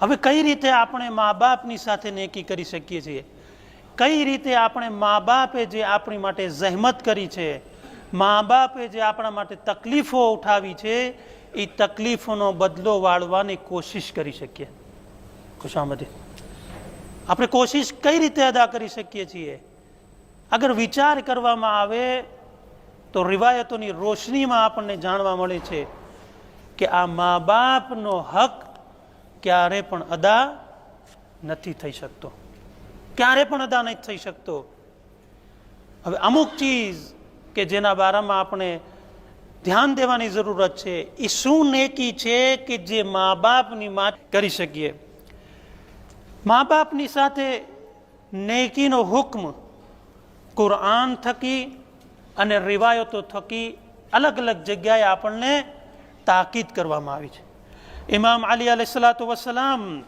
હવે કઈ રીતે આપણે મા બાપની સાથે નેકી કરી શકીએ છીએ? કઈ રીતે આપણે મા બાપે જે આપણી માટે જહેમત કરી છે મા બાપે જે આપણા માટે તકલીફો ઉઠાવી છે, એ તકલીફોનો બદલો વાળવાની કોશિશ કરી શકીએ? ખુશામદી આપણે કોશિશ કઈ રીતે અદા કરી શકીએ છીએ? અગર વિચાર કરવામાં આવે, તો રિવાયતોની રોશનીમાં આપણને જાણવા મળે છે કે આ મા બાપનો હક ક્યારે પણ અદા નથી થઈ શકતો. ક્યારે પણ અદા નથી થઈ શકતો. હવે અમુક ચીજ કે જેના બારામાં આપણે ધ્યાન દેવાની જરૂરત છે, એ શું નેકી છે કે જે મા બાપની માટ કરી શકીએ. મા બાપની સાથે નેકીનો હુકમ કુરઆન થકી અને રિવાયતો થકી અલગ અલગ જગ્યાએ આપણને તાકીદ કરવામાં આવી છે. ઇમામ અલી અલૈહિ સલાતુ વસલામ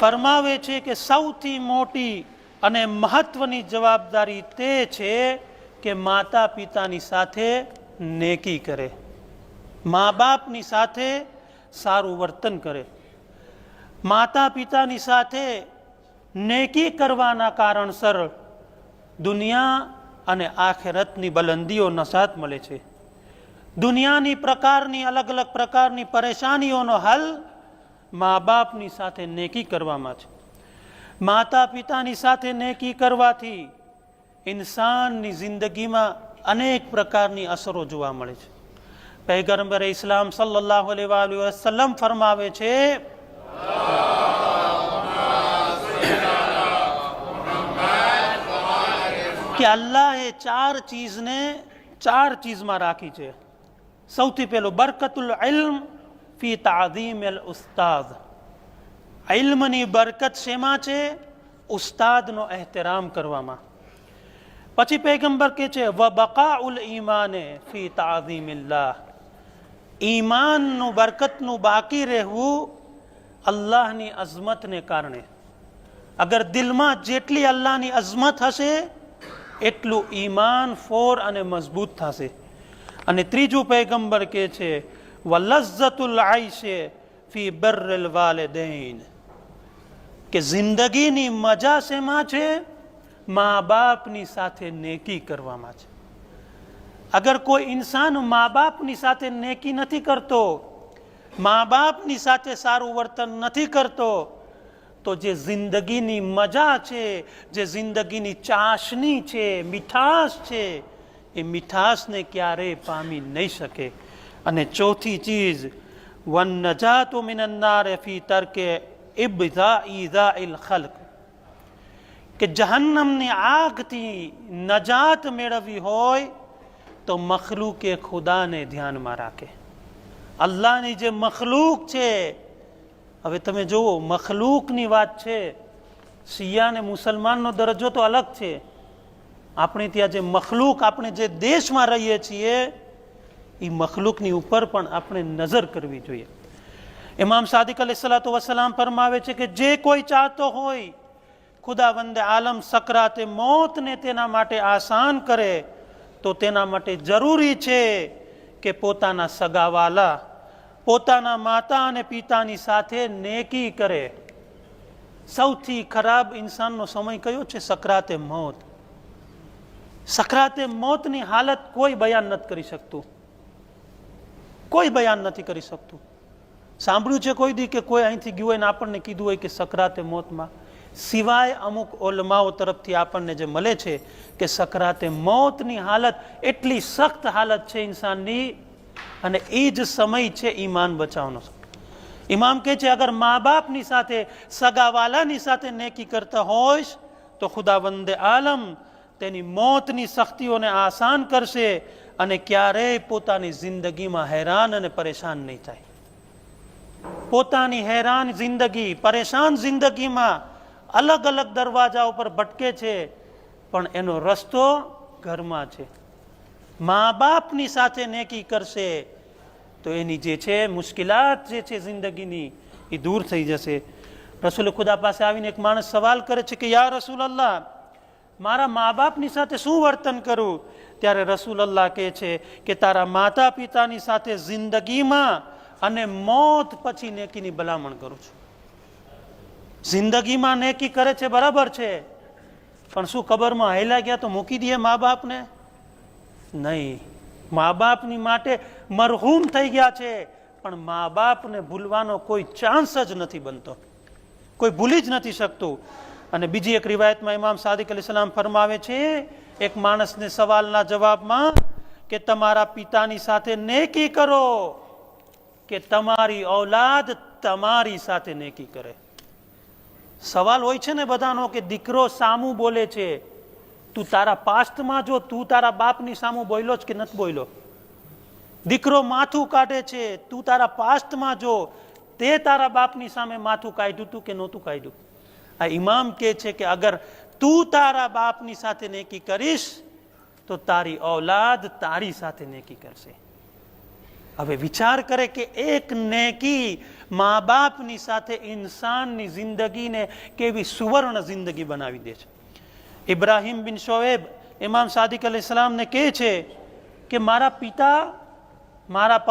ફરમાવે છે કે સૌથી મોટી અને મહત્વની જવાબદારી તે છે કે માતા પિતાની સાથે નેકી કરે. મા બાપની સાથે સારું વર્તન કરે. માતા પિતાની સાથે નેકી કરવાના કારણસર દુનિયા અને આખેરતની બલંદીઓ નસાત મળે છે. દુનિયાની પ્રકારની અલગ અલગ પ્રકારની પરેશાનીઓનો હલ મા બાપની સાથે નેકી કરવામાં છે. માતા પિતાની સાથે નેકી કરવાથી ઇન્સાનની જિંદગીમાં અનેક પ્રકારની અસરો જોવા મળે છે. પૈગમ્બર ઇસ્લામ સલ્લાહ વસલમ ફરમાવે છે કે અલ્લાહે ચાર ચીજને ચાર ચીજમાં રાખી છે સૌથી પહેલું બરકતુલ ઇલ્મ ફી તાઝીમ અલ ઉસ્તાદ ઇલ્મની બરકત શેમાં છે ઉસ્તાદનો ehtiરામ કરવામાં પછી પૈગંબર કે છે વ બકાઉલ ઈમાને ફી તાઝીમિલ્લાહ ઈમાનનું બરકતનું બાકી રહેવું અલ્લાહની અઝમતને કારણે અગર દિલમાં જેટલી અલ્લાહની અઝમત હશે એટલું ઈમાન ફોર અને મજબૂત થશે. અને ત્રીજું પૈગંબર કે છે વલઝતુલ આઈશે ફી બર્રલ વાલેદૈન. કે જિંદગીની મજા શેમાં છે? મા બાપની સાથે નેકી કરવામાં છે. અગર કોઈ ઇન્સાન મા બાપની સાથે નેકી નથી કરતો, મા બાપની સાથે સારું વર્તન નથી કરતો તો જે જિંદગીની મજા છે, જે જિંદગીની ચાશની છે, મીઠાશ છે, એ મીઠાશને ક્યારેય પામી નહીં શકે. અને ચોથી ચીજ, વન નજાતો મિનન્નાર ફી તરકે ઇબધા ઈઝા ઇલ ખલ્ક. કે જહન્નમની આગથી નજાત મેળવવી હોય, તો મખલૂકે ખુદાને ધ્યાનમાં રાખે. અલ્લાહની જે મખલૂક છે હવે તમે જુઓ, મખલૂકની વાત છે. શિયા અને મુસલમાનનો દરજ્જો તો અલગ છે. આપણે ત્યાં જે મખલૂક, આપણે જે દેશમાં રહીએ છીએ, એ મખલૂકની ઉપર પણ આપણે નજર કરવી જોઈએ. ઇમામ સાદિક અલી સલાતુ વસલામ ફરમાવે છે કે જે કોઈ ચાહતો હોય ખુદા વંદે આલમ સકરાતે મોતને તેના માટે આસાન કરે, તો તેના માટે જરૂરી છે કે પોતાના સગાવાલા પોતાના માતા અને પિતાની સાથે નેકી કરે. સૌથી ખરાબ ઇન્સાનનો સમય કયો છે? સકરાતે મોત. સકરાતે મોતની હાલત કોઈ બયાન નથી કરી શકતું. કોઈ બયાન નથી કરી શકતું. સાંભળ્યું છે કોઈ દી કે કોઈ અહીંથી ગયું હોય ને આપણને કીધું હોય કે સકરાતે મોતમાં. સિવાય અમુક ઓલમાઓ તરફથી આપણને જે મળે છે કે સકરાતે મોતની હાલત એટલી સખ્ત હાલત છે ઇન્સાનની અને એ જ સમય છે ઈમાન બચાવનો. ઇમામ કહે છે, અગર મા બાપની સાથે, સગાવાલાની સાથે નેકી કરતા હોઈશ, તો ખુદા વંદે આલમ, તેની મોતની સખ્તીઓને આસાન કરશે અને ક્યારેય પોતાની જિંદગીમાં હેરાન અને પરેશાન નહીં થાય. પોતાની હેરાન જિંદગી, પરેશાન જિંદગીમાં અલગ અલગ દરવાજા ઉપર ભટકે છે, પણ એનો રસ્તો ઘરમાં છે. મા બાપની સાથે નેકી કરશે, તો એની જે છે, મુશ્કેલાત જે છે જિંદગીની, એ દૂર થઈ જશે. રસુલ ખુદા પાસે આવીને એક માણસ સવાલ કરે છે કે, યા રસુલ અલ્લાહ મારા મા બાપની સાથે શું વર્તન કરું? ત્યારે રસૂલ અલ્લાહ કહે છે કે, તારા માતા પિતાની સાથે જિંદગીમાં અને મોત પછી નેકીની ભલામણ કરું છું. જિંદગીમાં નેકી કરે છે, બરાબર છે. પણ શું કબરમાં હેલા ગયા તો મૂકી દઈએ મા બાપને નહીં. મા બાપની માટે મરહૂમ થઈ ગયા છે, પણ મા બાપને ભૂલવાનો કોઈ ચાન્સ જ નથી બનતો. કોઈ ભૂલી જ નથી શકતું. અને બીજી એક રિવાયતમાં ઇમામ સાદિક અલી સલામ ફરમાવે છે, એક માણસને સવાલના જવાબમાં કે તમારા પિતાની સાથે નેકી કરો, કે તમારી ઔલાદ તમારી સાથે નેકી કરે. સવાલ હોય છે ને બધાનો કે દીકરો સામું બોલે છે તું તારા પાસ્ટમાં જો, તું તારા બાપની સામું બોલ્યો જ કે નથી બોલ્યો દીકરો માથું કાઢે છે, તું તારા પાસ્ટમાં જો, તે તારા બાપની સામે માથું કાઢ્યું તું કે નહોતું કાઢ્યું? આ ઇમામ કહે છે કે અગર તું તારા બાપની સાથે નેકી કરીશ, તો તારી ઔલાદ તારી સાથે નેકી કરશે. હવે વિચાર કરે કે એક નેકી મા બાપની સાથે ઇન્સાનની જિંદગીને કેવી સુવર્ણ જિંદગી બનાવી દે છે. ઇબ્રાહિમ બિન શોએબ ઇમામ સાદિક અલ ઇસ્લામને કહે છે કે મારા પિતા મારા